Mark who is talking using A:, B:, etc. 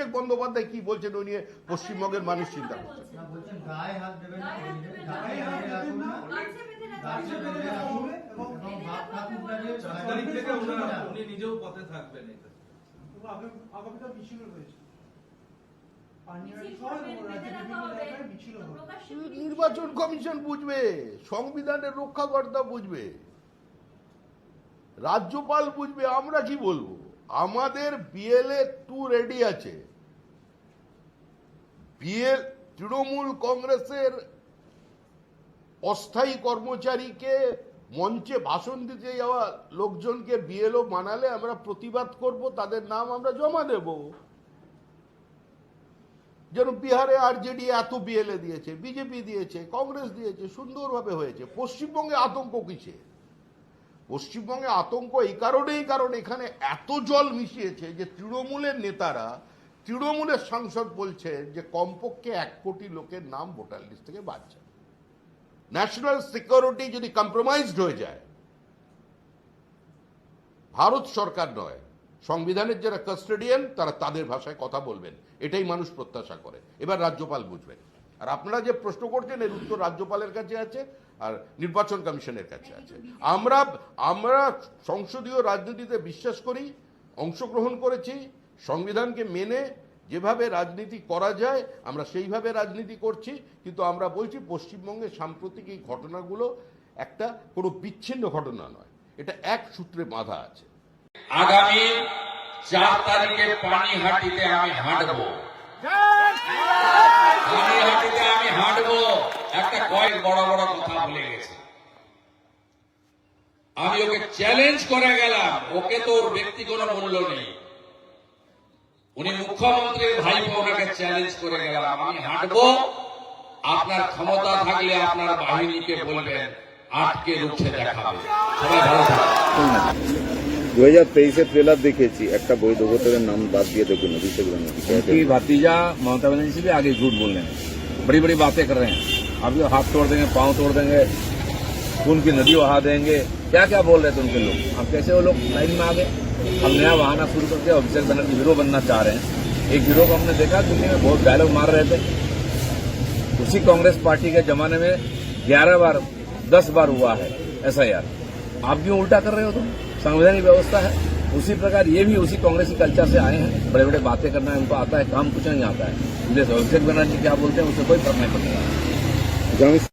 A: অভিষেক বন্দ্যোপাধ্যায় কি বলছেন ওই নিয়ে পশ্চিমবঙ্গের মানুষ চিন্তা করছে
B: উনি নিজেও পথে থাকবেন এটা
C: আগামীকাল মিছিল রয়েছে
A: নির্বাচন কমিশন বুঝবে সংবিধানের রক্ষাকর্তা বুঝবে রাজ্যপাল বুঝবে আমরা কি বলব? আমাদের বিএলএ টু রেডি আছে। বিএল তৃণমূল কংগ্রেসের অস্থায়ী কর্মচারীকে মঞ্চে ভাষণ দিতে যাওয়া লোকজনকে বিএলও মানালে আমরা প্রতিবাদ করব, তাদের নাম আমরা জমা দেব। যেন বিহারে আরজেডি এত বিএলএ দিয়েছে, বিজেপি দিয়েছে, কংগ্রেস দিয়েছে, সুন্দরভাবে হয়েছে। পশ্চিমবঙ্গে আতঙ্ক কিসে? পশ্চিমবঙ্গে আতঙ্ক এই কারণেই কারণ এখানে এত জল মিশিয়েছে যে তৃণমূলের নেতারা তৃণমূলের সাংসদ বলছে যে কমপক্ষে এক কোটি লোকের নাম ভোটার লিস্ট থেকে বাদ যায়। ন্যাশনাল সিকিউরিটি যদি কম্প্রোমাইজড হয়ে যায়, ভারত সরকার নয়, সংবিধানের যারা কাস্টেডিয়ান তারা তাদের ভাষায় কথা বলবেন। এটাই মানুষ প্রত্যাশা করে। এবার রাজ্যপাল বুঝবেন। আর আপনারা যে প্রশ্ন করছেন, এর উত্তর রাজ্যপালের কাছে আছে আর নির্বাচন কমিশনের কাছে আছে। আমরা আমরা সংসদীয় রাজনীতিতে বিশ্বাস করি, অংশগ্রহণ করেছি সংবিধানকে মেনে যেভাবে রাজনীতি করা যায়, আমরা সেইভাবে রাজনীতি করছি, কিন্তু আমরা বলছি পশ্চিমবঙ্গে সাম্প্রতিক এই ঘটনাগুলো একটা কোনো বিচ্ছিন্ন ঘটনা নয়। এটা এক সূত্রে বাঁধা আছে।
D: আগামী চার তারিখে পানিহাটিতে আমি হাঁটবো। পানিহাটিতে আমি হাঁটবো। একটা কয়েক বড় বড় কথা বলে গেছে। আমি ওকে চ্যালেঞ্জ করে গেলাম। ওকে তো ওর ব্যক্তি কোনো মূল্য নেই। উনি মুখ্যমন্ত্রীর ভাইপো ওনাকে চ্যালেঞ্জ করে গেলাম আমি হাঁটবো আপনার ক্ষমতা থাকলে আপনার বাহিনীকে বলবেন আটকে রুখে দেখাবে সবাই ভালো থাকবে
E: দু হাজার তেইশে ট্রেলার দেখেছি একটা বৈধ ভোটারের নাম বাদ দিয়ে দেখুন অভিষেক ব্যানার্জি
F: उनकी भतीजा ममता बनर्जी से भी आगे झूठ बोल रहे हैं बड़ी बड़ी बातें कर रहे हैं अब ये हाथ तोड़ देंगे पांव तोड़ देंगे खून की नदी बहा देंगे क्या क्या बोल रहे थे उनके लोग अब कैसे वो लोग लाइन में आ गए हम नया बहाना शुरू करके अभिषेक बनर्जी हीरो बनना चाह रहे हैं। एक हीरो को हमने देखा दिल्ली में बहुत डायलॉग मार रहे थे। उसी कांग्रेस पार्टी के जमाने में ग्यारह बार, दस बार हुआ है ऐसा यार आप क्यों उल्टा कर रहे हो तुम? संवैधानिक व्यवस्था है। उसी प्रकार ये भी उसी कांग्रेसी कल्चर से आए हैं। बड़े बड़े बातें करना है, उनको आता है, काम कुछ नहीं आता है। अभिषेक बनर्जी क्या बोलते हैं, उसे कोई फ़र्क नहीं पड़ता।